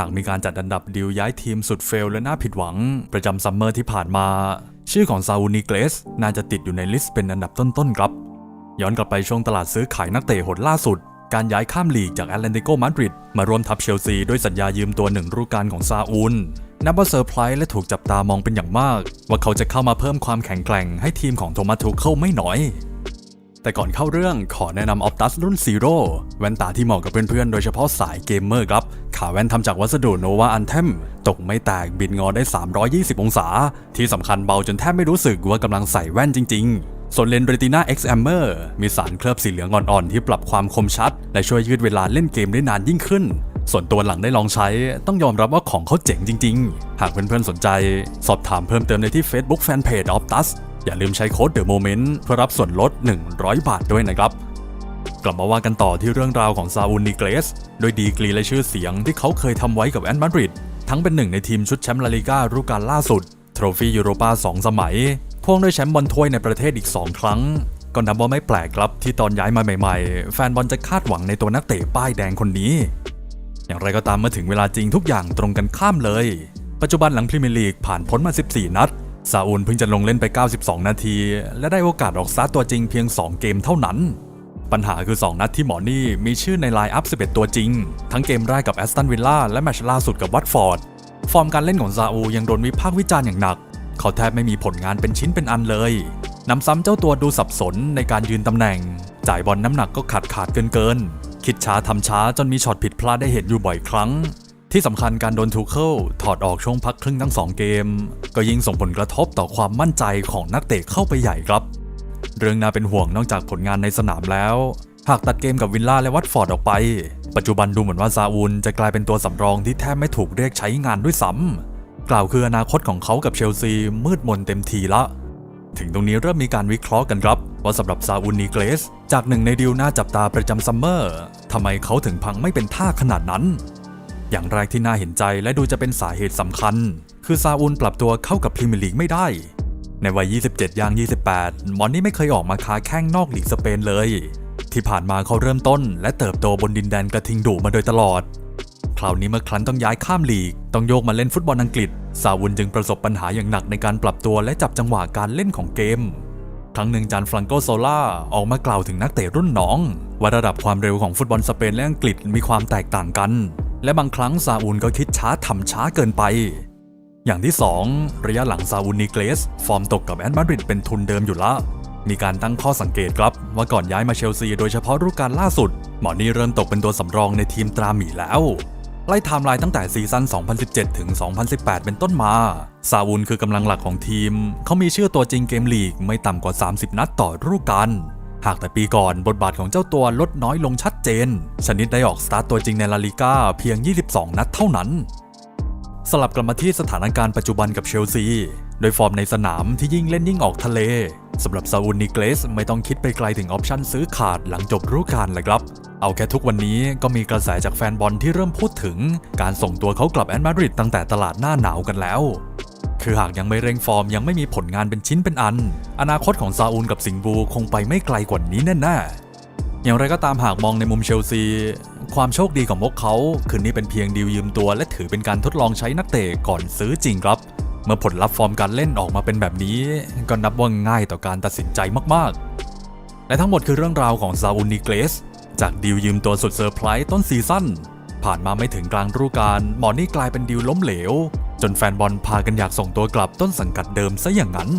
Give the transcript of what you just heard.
หากมีการจัดอันดับดีลย้ายทีมสุดเฟลและน่าผิดหวัง ประจำซัมเมอร์ที่ผ่านมา ชื่อของซาอูนิเกลสน่าจะติดอยู่ในลิสต์เป็นอันดับต้นๆครับ ย้อนกลับไปช่วงตลาดซื้อขายนักเตะหดล่าสุด การย้ายข้ามลีกจากแอตเลนติโกมาดริดมาร่วมทัพเชลซีด้วยสัญญายืมตัวหนึ่งฤดูกาลของซาอูลนับว่าเซอร์ไพรส์และถูกจับตามองเป็นอย่างมาก ว่าเขาจะเข้ามาเพิ่มความแข็งแกร่งให้ทีมของโทมัสทูเคิลไม่น้อย แต่ก่อนเข้าเรื่องขอแนะนำออ t ตัสรุ่นซีโร่แว่นตาที่เหมาะกับเพื่อนๆ โดยเฉพาะสายเกมเมอร์ครับ ขาแว่นทำจากวัสดุโนวาอันเทมตกไม่แตกบินงอได้ 320 องศา ที่สำคัญเบาจนแทบไม่รู้สึกว่ากำลังใส่แว่นจริง ๆ ส่วนเลนส์ Retina X Amber มีสารเคลือบสีเหลืองอ่อนๆ ที่ปรับความคมชัด และช่วยยืดเวลาเล่นเกมได้นานยิ่งขึ้น ส่วนตัวหลังได้ลองใช้ต้องยอมรับว่าของเขาเจ๋งจริง ๆ หากเพื่อนๆสนใจ สอบถามเพิ่มเติมในที่ Facebook Fanpage Optus อย่าลืมใช้โค้ด The Moment เพื่อรับส่วนลด 100 บาทด้วยนะครับ กลับมาว่ากันต่อที่เรื่องราวของซาอูลนิเกลสโดยดีกรีและชื่อเสียงที่เขาเคยทำไว้กับแอนมาดริดทั้งเป็นหนึ่งในทีมชุดแชมป์ลาลิก้าฤดูกาลล่าสุด โทรฟี่ยูโรปา2 สมัย พ่วงด้วยแชมป์บอลถ้วยในประเทศอีก 2 ครั้ง ก็นับว่าไม่แปลกครับที่ตอนย้ายมาใหม่ๆ แฟนบอลจะคาดหวังในตัวนักเตะป้ายแดงคนนี้ อย่างไรก็ตามเมื่อถึงเวลาจริงทุกอย่างตรงกันข้ามเลย ปัจจุบันหลังพรีเมียร์ลีกผ่านพ้นมา 14 นัดซาอูลเพิ่งจะลงเล่นไป 92 นาที และได้โอกาสออกสตาตัวจริงเพียง 2 เกมเท่านั้น ปัญหาคือ 2 นัดที่หมอนี่มีชื่อในไลน์อัพ 11 ตัวจริง ทั้งเกมแรกกับแอสตันวิลล่าและแมตช์ล่าสุดกับวัตฟอร์ด ฟอร์มการเล่นของซาอูยังโดนวิพากษ์วิจารณ์อย่างหนัก เขาแทบไม่มีผลงานเป็นชิ้นเป็นอันเลยนำซ้ำเจ้าตัวดูสับสนในการยืนตำแหน่ง จ่ายบอลน้ำหนักก็ขาดขาดเกินเกินๆคิดช้าทำช้าจนมีช็อตผิดพลาดได้เห็นอยู่บ่อยครั้ง ที่สำคัญการโดนทูเคิลถอดออกช่วงพักครึ่งทั้งสองเกม ก็ยิ่งส่งผลกระทบต่อความมั่นใจของนักเตะเข้าไปใหญ่ครับ เรื่องน่าเป็นห่วงนอกจากผลงานในสนามแล้ว หากตัดเกมกับวิลล่าและวัตฟอร์ดออกไป ปัจจุบันดูเหมือนว่าซาอูลจะกลายเป็นตัวสำรองที่แทบไม่ถูกเรียกใช้งานด้วยซ้ำกล่าวคืออนาคตของเขากับเชลซีมืดมนเต็มทีละ ถึงตรงนี้เริ่มมีการวิเคราะห์กันครับ ว่าสำหรับซาอูลนีเกรส จากหนึ่งในดีลน่าจับตาประจำซัมเมอร์ทำไมเขาถึงพังไม่เป็นท่าขนาดนั้น อย่างแรกที่น่าเห็นใจและดูจะเป็นสาเหตุสำคัญ คือซาอูลปรับตัวเข้ากับพรีเมียร์ลีกไม่ได้ ในวัย 27ย่าง28 มอนนี่ไม่เคยออกมาค้าแข้งนอกลีกสเปนเลย ที่ผ่านมาเขาเริ่มต้น และเติบโตบนดินแดนกระทิงดุมาโดยตลอด คราวนี้เมื่อครั้นต้องย้ายข้ามลีก ต้องโยกมาเล่นฟุตบอลอังกฤษ ซาวุนจึงประสบปัญหาอย่างหนักในการปรับตัวและจับจังหวะการเล่นของเกม ครั้งหนึ่งจานฟรังโกโซล่าออกมากล่าวถึงนักเตะรุ่นน้อง ว่าระดับความเร็วของฟุตบอลสเปนและอังกฤษมีความแตกต่างกัน และบางครั้งซาอูลก็คิดช้าทำช้าเกินไป อย่างที่ 2 ระยะหลังซาอูลนิเกลส ฟอร์มตกกับแอนมาดริดเป็นทุนเดิมอยู่ละมีการตั้งข้อสังเกตครับ ว่าก่อนย้ายมาเชลซีโดยเฉพาะฤดูกาลล่าสุด หมอนี่เริ่มตกเป็นตัวสำรองในทีมตราหมีแล้ว ไล่ไทม์ไลน์ตั้งแต่ซีซั่น 2017 ถึง 2018 เป็นต้นมา ซาวูลคือกำลังหลักของทีม เขามีชื่อตัวจริงเกมลีกไม่ต่ำกว่า 30 นัดต่อฤดูกาลหากแต่ปีก่อนบทบาทของเจ้าตัวลดน้อยลงชัดเจน ชนิดได้ออกสตาร์ตตัวจริงในลาลิก้าเพียง 22 นัดเท่านั้น สลับกลับมาที่สถานการณ์ปัจจุบันกับเชลซี โดยฟอร์มในสนามที่ยิ่งเล่นยิ่งออกทะเลสำหรับซาอูลนิเกลสไม่ต้องคิดไปไกลถึงออปชั่นซื้อขาดหลังจบฤดูกาลเลยครับ เอาแค่ทุกวันนี้ก็มีกระแสจากแฟนบอลที่เริ่มพูดถึง การส่งตัวเขากลับแอนมาดริดตั้งแต่ตลาดหน้าหนาวกันแล้ว คือหากยังไม่เร่งฟอร์มยังไม่มีผลงานเป็นชิ้นเป็นอัน อนาคตของซาอูลกับสิงห์บูคงไปไม่ไกลกว่านี้แน่ๆ อย่างไรก็ตามหากมองในมุมเชลซี ความโชคดีของพวกเขาคือนี่เป็นเพียงดีลยืมตัว และถือเป็นการทดลองใช้นักเตะก่อนซื้อจริงครับ เมื่อผลลัพธ์ฟอร์มการเล่นออกมาเป็นแบบนี้ ก็นับว่าง่ายต่อการตัดสินใจมากๆ และทั้งหมดคือเรื่องราวของซาอูลนิเกลสจากดีลยืมตัวสุดเซอร์ไพรส์ต้นซีซั่นผ่านมาไม่ถึงกลางฤดูกาลหมอนี่กลายเป็นดีลล้มเหลว จนแฟนบอลพากันอยากส่งตัวกลับต้นสังกัดเดิมซะอย่างนั้น